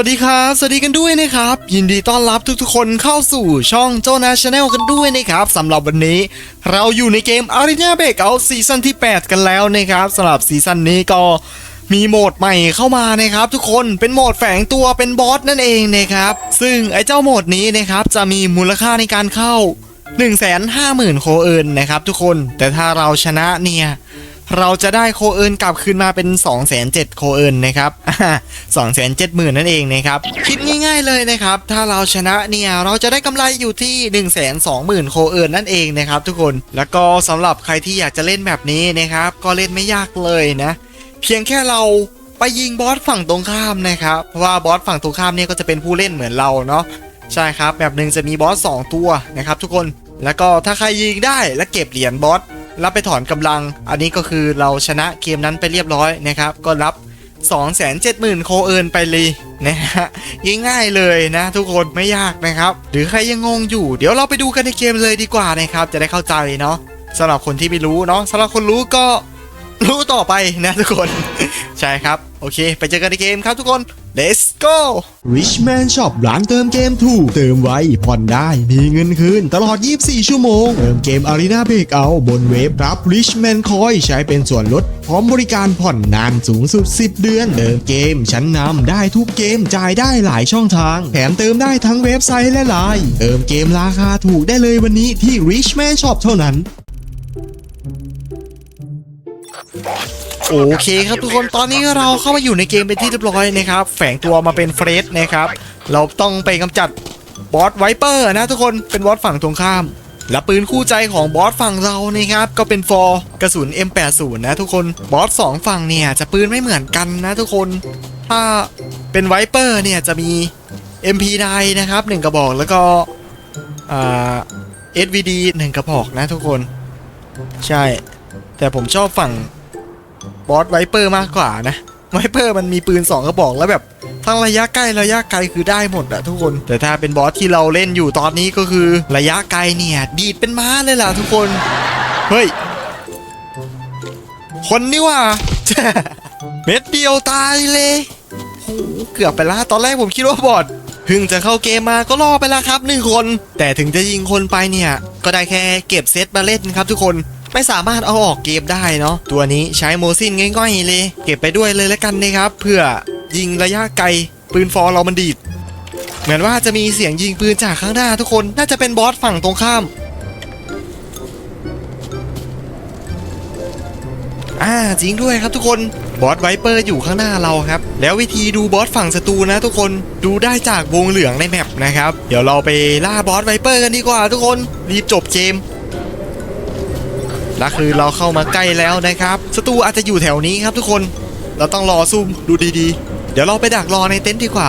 วัสดีครับ สวัสดีกันด้วยนะครับ ยินดีต้อนรับทุกๆคนเข้าสู่ช่องโจนาชาแนลกันด้วยนะครับสำหรับวันนี้ เราอยู่ในเกม Arena Breakout ซีซั่นที่ 8 กันแล้วนะครับสำหรับซีซั่นนี้ก็มีโหมดใหม่เข้ามานะครับทุกคนเป็นโหมดแฝงตัวเป็นบอสนั่นเองนะครับ ซึ่งไอ้เจ้าโหมดนี้นะครับจะมีมูลค่าในการเข้า 150,000 โคเอินนะครับทุกคนแต่ถ้าเราชนะเนี่ย เราจะได้โคเอินกลับคืนมาเป็น 2 7 0 0 0โคเอินนะครับ2 7 0 0 0 0นั่นเองนะครับ คิดง่ายๆเลยนะครับ ถ้าเราชนะเนี่ย เราจะได้กำไรอยู่ที่ 1 2 0 0 0 0 โคเอินนั่นเองนะครับทุกคน แล้วก็สำหรับใครที่อยากจะเล่นแบบนี้นะครับ ก็เล่นไม่ยากเลยนะ เพียงแค่เราไปยิงบอสฝั่งตรงข้ามนะครับ เพราะว่าบอสฝั่งตรงข้ามเนี่ยก็จะเป็นผู้เล่นเหมือนเราเนาะ ใช่ครับ แบบหนึ่งจะมีบอส2ตัวนะครับทุกคน แล้วก็ถ้าใครยิงได้และเก็บเหรียญบอส แล้วไปถอนกำลัง อันนี้ก็คือเราชนะเกมนั้นไปเรียบร้อยนะครับ ก็รับ 270,000 โคเอินไปเลยนะฮะง่ายๆเลยนะ ทุกคนไม่ยากนะครับ หรือใครยังงงอยู่ เดี๋ยวเราไปดูกันในเกมเลยดีกว่านะครับ จะได้เข้าใจเนาะสำหรับคนที่ไม่รู้เนาะสำหรับคนรู้ก็รู้ต่อไปนะทุกคน ใช่ครับ โอเค ไปเจอกันในเกมครับทุกคน let's go Richman Shop ร้านเติมเกมถูก เติมไวผ่อนได้ มีเงินคืนตลอด 24 ชั่วโมง เติมเกม Arena Breakout บนเว็บรับ Richman Coin ใช้เป็นส่วนลด พร้อมบริการผ่อนนานสูงสุด 10 เดือน เติมเกม ชั้นนำได้ทุกเกม จ่ายได้หลายช่องทาง แถมเติมได้ทั้งเว็บไซต์และไลน์เติมเกมราคาถูกได้เลยวันนี้ที่ Richman Shop เท่านั้น โอเคครับทุกคนตอนนี้เราเข้ามาอยู่ในเกมเป็นที่เรียบร้อยนะครับ แฝงตัวมาเป็นเฟรดนะครับ เราต้องไปกำจัดบอสไวเปอร์นะทุกคนเป็นบอสฝั่งตรงข้าม และปืนคู่ใจของบอสฝั่งเรานะครับ ก็เป็นฟอร์กระสุน M80 นะทุกคนบอสสองฝั่งเนี่ยจะปืนไม่เหมือนกันนะทุกคน ถ้าเป็นไวเปอร์เนี่ยจะมี MP9 นะครับหนึ่งกระบอกแล้วก็อ่า SVD หนึ่งกระบอกนะทุกคน ใช่ แต่ผมชอบฝั่ง บอสไวเปอร์มากกว่านะไวเปอร์มันมีปืน 2 กระบอกแล้วแบบทั้งระยะใกล้ระยะไกลคือได้หมดอะทุกคน แต่ถ้าเป็นบอสที่เราเล่นอยู่ตอนนี้ก็คือระยะไกลเนี่ย ดีดเป็นม้าเลยล่ะทุกคน เฮ้ย คนนี่ว่าเม็ดเดียวตายเลยโหเกือบไปละตอนแรกผมคิดว่าบอดเพิ่งจะเข้าเกมมาก็รอไปแล้วครับหนึ่งคน แต่ถึงจะยิงคนไปเนี่ย ก็ได้แค่เก็บเซตมาเล่นครับทุกคน ไม่สามารถเอาออกเกมได้เนาะตัวนี้ใช้โมซินง่อยๆเลย เก็บไปด้วยเลยแล้วกันนะครับเพื่อยิงระยะไกลปืนฟอร์เรามันดีดเหมือนว่าจะมีเสียงยิงปืนจากข้างหน้าทุกคนน่าจะเป็นบอสฝั่งตรงข้ามอ่าจริงด้วยครับทุกคนบอสไวเปอร์อยู่ข้างหน้าเราครับ แล้ววิธีดูบอสฝั่งศัตรูนะทุกคนดูได้จากวงเหลืองในแมปนะครับ เดี๋ยวเราไปล่าบอสไวเปอร์กันดีกว่าทุกคนรีบจบเกม และคือเราเข้ามาใกล้แล้วนะครับศัตรูอาจจะอยู่แถวนี้ครับทุกคน เราต้องรอซุ่มดูดีๆ เดี๋ยวเราไปดักรอในเต็นท์ดีกว่า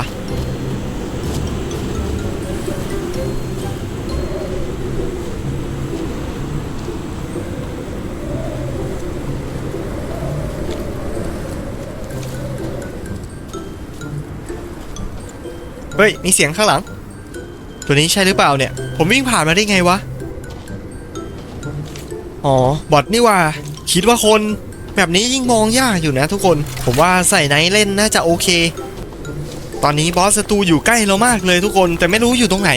เฮ้ย มีเสียงข้างหลัง ตัวนี้ใช่หรือเปล่าเนี่ย ผมวิ่งผ่านมาได้ไงวะ อ๋อบอทนี่ว่า คิดว่าคนแบบนี้ยิ่งมองยากอยู่นะทุกคน ผมว่าใส่ไนท์เล่นน่าจะโอเค ตอนนี้บอสศัตรูอยู่ใกล้เรามากเลยทุกคนแต่ไม่รู้อยู่ตรงไหน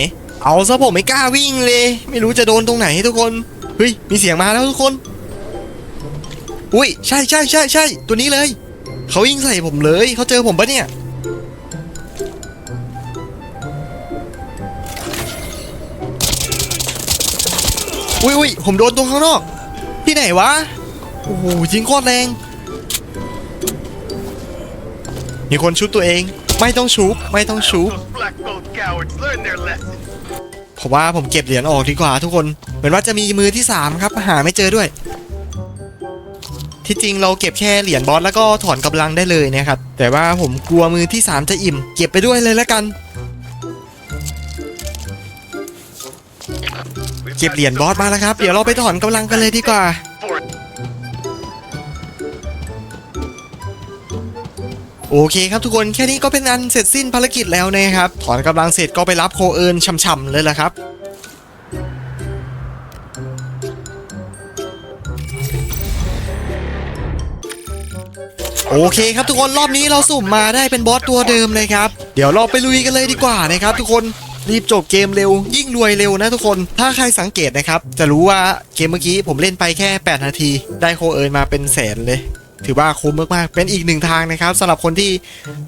เอาซะผมไม่กล้าวิ่งเลย ไม่รู้จะโดนตรงไหนทุกคน เฮ้ย มีเสียงมาแล้วทุกคน อุ้ยใช่ใช่ใช่ใช่ตัวนี้เลย เขายิงใส่ผมเลย เขาเจอผมปะเนี่ย อุ้ยอุ้ยผมโดนตรงข้างนอก ที่ไหนวะ โอ้โหยิงโคตรแรง มีคนชุบตัวเอง ไม่ต้องชุบ ไม่ต้องชุบ ผมว่าผมเก็บเหรียญออกดีกว่าทุกคน เหมือนว่าจะมีมือที่ 3 ครับ หาไม่เจอด้วย ที่จริงเราเก็บแค่เหรียญบอสแล้วก็ถอนกำลังได้เลยนะครับ แต่ว่าผมกลัวมือที่ 3 จะอิ่ม เก็บไปด้วยเลยแล้วกัน เก็บเหรียญบอสมาแล้วครับ เดี๋ยวเราไปถอนกำลังกันเลยดีกว่า โอเคครับทุกคนแค่นี้ก็เป็นอันเสร็จสิ้นภารกิจแล้วนะครับ ถอนกำลังเสร็จก็ไปรับโคเอิญช่ำๆเลยละครับโอเคครับทุกคนรอบนี้เราสุ่มมาได้เป็นบอสตัวเดิมเลยครับ เดี๋ยวเราไปลุยกันเลยดีกว่านะครับทุกคน รีบจบเกมเร็ว ยิ่งรวยเร็วนะทุกคน ถ้าใครสังเกตนะครับ จะรู้ว่าเกมเมื่อกี้ผมเล่นไปแค่ 8 นาที ได้โคเอิร์นมาเป็นแสนเลย ถือว่าคุ้มมากๆ เป็นอีกหนึ่งทางนะครับสำหรับคนที่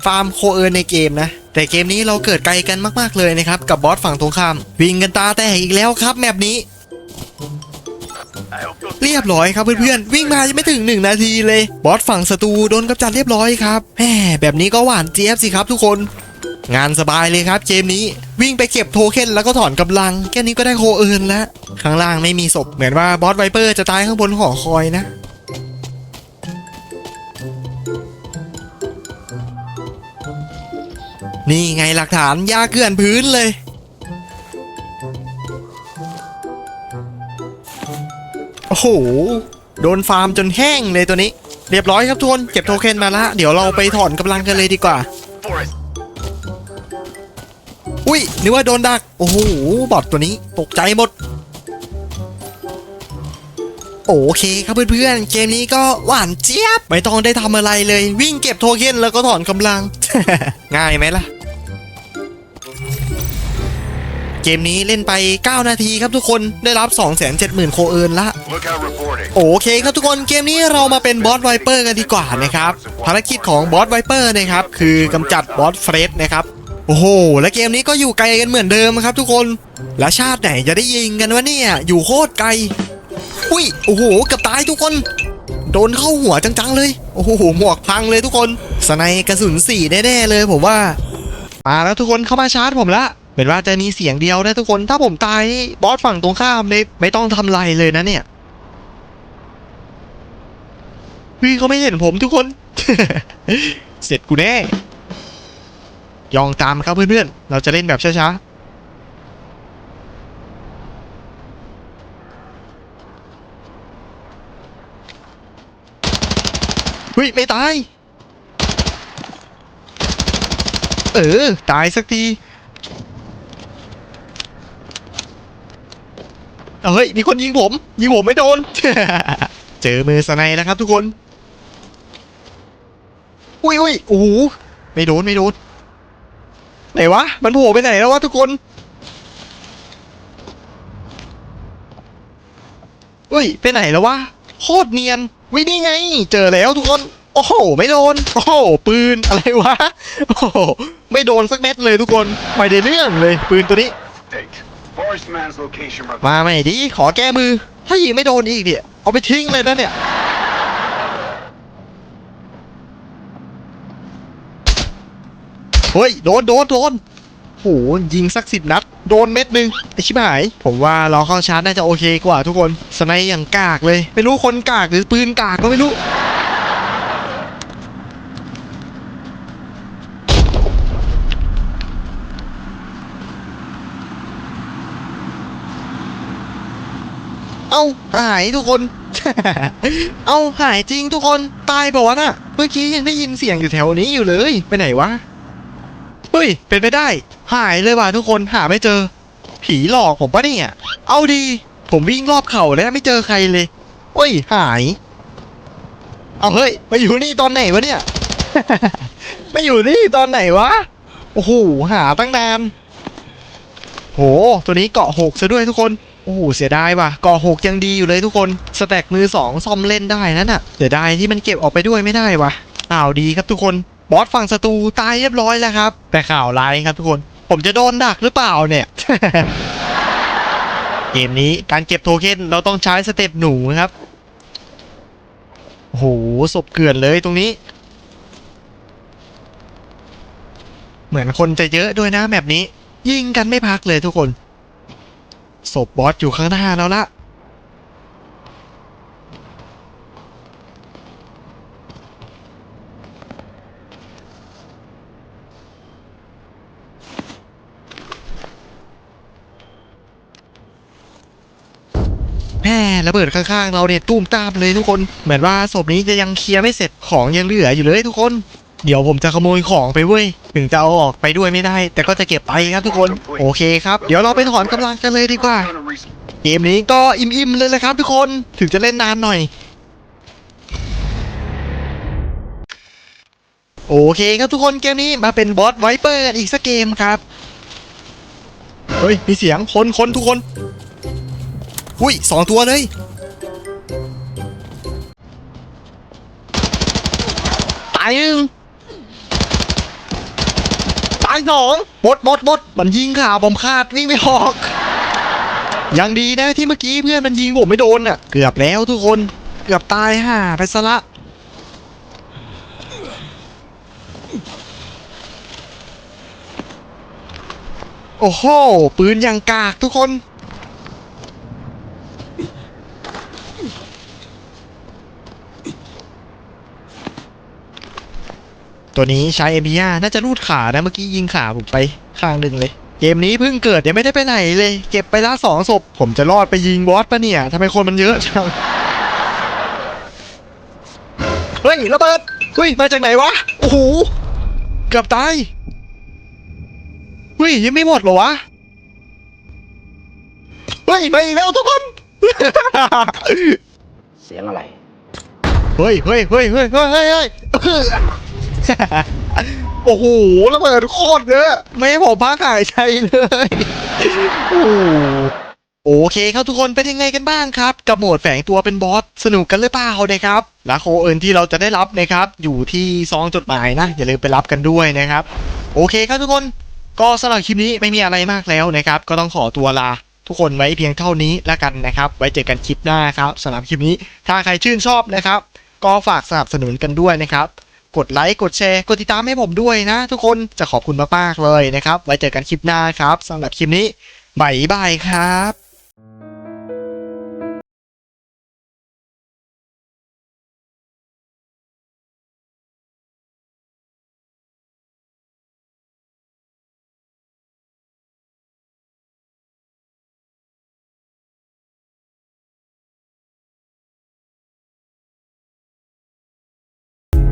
ฟาร์มโคเอิร์นในเกมนะ แต่เกมนี้เราเกิดไกลกันมากๆเลยนะครับ กับบอสฝั่งตรงข้าม วิ่งกันตาแตกอีกแล้วครับแมปนี้ เรียบร้อยครับเพื่อนๆ วิ่งมายังไม่ถึง 1 นาทีเลย บอสฝั่งศัตรูโดนกำจัดเรียบร้อยครับแหมแบบนี้ก็หวานเจี๊ยบสิครับทุกคน งานสบายเลยครับเกมนี้วิ่งไปเก็บโทเค็นแล้วก็ถอนกำลัง แค่นี้ก็ได้โคเอินแล้ว ข้างล่างไม่มีศพเหมือนว่าบอสไวเปอร์จะตายข้างบนหอคอยนะนี่ไงหลักฐานยาเกลื่อนพื้นเลย โอ้โห โดนฟาร์มจนแห้งเลยตัวนี้ เรียบร้อยครับทุกคน เก็บโทเค็นมาละ เดี๋ยวเราไปถอนกำลังกันเลยดีกว่า forest. อุ้ยนึกว่าโดนดัก โอ้โห บอทตัวนี้ตกใจหมด โอเคครับเพื่อนๆ เกมนี้ก็หวานเจี๊ยบ ไม่ต้องได้ทำอะไรเลย วิ่งเก็บโทเค็นแล้วก็ถอนกำลัง ง่ายไหมล่ะ เกมนี้เล่นไป 9 นาทีครับทุกคนได้รับ 270,000 โคเอิร์นละ Lookout reporting. โอเคครับทุกคนเกมนี้เรามาเป็นบอสไวเปอร์กันดีกว่านะครับภารกิจของบอสไวเปอร์นะครับคือกำจัดบอสเฟรดนะครับ โอ้โห และเกมนี้ก็อยู่ไกลกันเหมือนเดิมครับทุกคน และชาติไหนจะได้ยิงกันวะเนี่ย อยู่โคตรไกล อุ้ย โอ้โหกับตายทุกคน โดนเข้าหัวจังๆเลย โอ้โห หมวกพังเลยทุกคน สไนกระสุนสี่แน่ๆเลยผมว่า มาแล้วทุกคนเข้ามาชาร์จผมละเป็นว่าจะมีเสียงเดียวนะทุกคน ถ้าผมตายบอสฝั่งตรงข้ามเลยไม่ต้องทำไรเลยนะเนี่ยพี่เขาไม่เห็นผมทุกคน เสร็จกูแน่ ยองตามครับเพื่อนๆ เราจะเล่นแบบช้าๆเฮ้ย ไม่ตาย เออ ตายสักทีเฮ้ย มีคนยิงผม ยิงผมไม่โดน เจอมือสไนแล้วครับทุกคน อุ้ยอุ้ยโอ้โหไม่โดน ไม่โดน ไหนวะ มันโผล่ไปไหนแล้ววะทุกคนอุ้ย ไปไหนแล้ววะ โคตรเนียนวินี่ไง เจอแล้วทุกคน โอ้โห ไม่โดน โอ้โห ปืนอะไรวะ โอ้โห ไม่โดนสักเม็ดเลยทุกคนไม่ได้เรื่องเลยปืนตัวนี้ State. Forest man's location. reported. มาใหม่ดิขอแก้มือ ถ้ายิงไม่โดนอีกเนี่ย เอาไปทิ้งเลยนะเนี่ย เฮ้ย โดนโดนโดนโหยิงสักสิบนัด โดนเม็ดหนึ่งไอชิบหาย ผมว่าเราเข้าชาร์จน่าจะโอเคกว่าทุกคนสไนด์อย่างกากเลย ไม่รู้คนกากหรือปืนกากก็ไม่รู้เอ้าหายทุกคน เอ้าหายจริงทุกคน ตายบอกว่าวะน่ะ เมื่อกี้ยังได้ยินเสียงอยู่แถวนี้อยู่เลย ไปไหนวะ เฮ้ย เป็นไปได้ หายเลยว่ะทุกคนหาไม่เจอ ผีหลอกผมปะเนี่ย เอาดี ผมวิ่งรอบเขาแล้วไม่เจอใครเลยเฮ้ย หาย เอาเฮ้ยมาอยู่นี่ตอนไหนวะเนี่ยมาอยู่นี่ตอนไหนวะ โอ้โหหาตั้งนานโห ตัวนี้เกาะหกซะด้วยทุกคน โอ้โห เสียดายว่ะ เกาะหกยังดีอยู่เลยทุกคน สแต็กมือสองซ่อมเล่นได้นั่นน่ะ เสียดายที่มันเก็บออกไปด้วยไม่ได้ว่ะข่าวดีครับทุกคน บอสฝั่งศัตรูตายเรียบร้อยแล้วครับ แต่ข่าวร้ายครับทุกคน ผมจะโดนดักหรือเปล่าเนี่ย เกมนี้การเก็บโทเค็นเราต้องใช้สเต็ปหนูครับโอ้โหศพเกลื่อนเลยตรงนี้ เหมือนคนจะเยอะด้วยนะแบบนี้ ยิงกันไม่พักเลยทุกคนศพบอสอยู่ข้างหน้าแล้วละแม่ ระเบิดข้างๆเราเนี่ยตุ้มตามเลยทุกคน เหมือนว่าศพนี้จะยังเคลียร์ไม่เสร็จของยังเหลืออยู่เลยทุกคน เดี๋ยวผมจะขโมยของไปเว้ย ถึงจะเอาออกไปด้วยไม่ได้ แต่ก็จะเก็บไปครับทุกคน โอเคครับ เดี๋ยวเราไปถอนกำลังกันเลยดีกว่า เกมนี้ก็อิ่มๆเลยแหละครับทุกคน ถึงจะเล่นนานหน่อยโอเคครับทุกคนเกมนี้มาเป็นบอสไวเปอร์อีกสักเกมครับ เฮ้ย มีเสียงคนคนทุกคน หุ้ยสองตัวเลย ตายหนึ่งตายสองบดบดบดมันยิงข่าวผมคาดวิ่งไม่ออก ยังดีนะที่เมื่อกี้เพื่อนมันยิงผมไม่โดนอะ เกือบแล้วทุกคน เกือบตายห่าไปซะละโอ้โห ปืนอย่างกากทุกคน ตัวนี้ใช้เอมิยาน่าจะรูดขานะเมื่อกี้ยิงขาผมไปข้างหนึ่งเลย เกมนี้เพิ่งเกิดยังไม่ได้ไปไหนเลย เก็บไปละสองศพ ผมจะรอดไปยิงบอสปะเนี่ยทำไมคนมันเยอะจังเฮ้ยระเบิดเฮ้ยมาจากไหนวะโอ้โหเกือบตายเฮ้ยยังไม่หมดเหรอวะเฮ้ยมาอีกแล้วทุกคนเสียงอะไรเฮ้ยเฮ้ยเฮ้ยเฮ้ยเฮ้ยเฮ้ยเฮ้ย โอ้โหระเบิดโคตรเยอะ ไม่ให้ผมพักหายใจเลยโอ้โหโอเคครับทุกคนเป็นยังไงกันบ้างครับ กับโหมดแฝงตัวเป็นบอสสนุกกันหรือเปล่านะครับและโคเอินที่เราจะได้รับนะครับ อยู่ที่ซองจดหมายนะ อย่าลืมไปรับกันด้วยนะครับ โอเคครับทุกคนก็สำหรับคลิปนี้ไม่มีอะไรมากแล้วนะครับ ก็ต้องขอตัวลาทุกคนไว้เพียงเท่านี้แล้วกันนะครับ ไว้เจอกันคลิปหน้าครับสำหรับคลิปนี้ถ้าใครชื่นชอบนะครับ ก็ฝากสนับสนุนกันด้วยนะครับ กดไลค์กดแชร์กดติดตามให้ผมด้วยนะ ทุกคนจะขอบคุณมากๆเลยนะครับ ไว้เจอกันคลิปหน้าครับสำหรับคลิปนี้บายบายครับ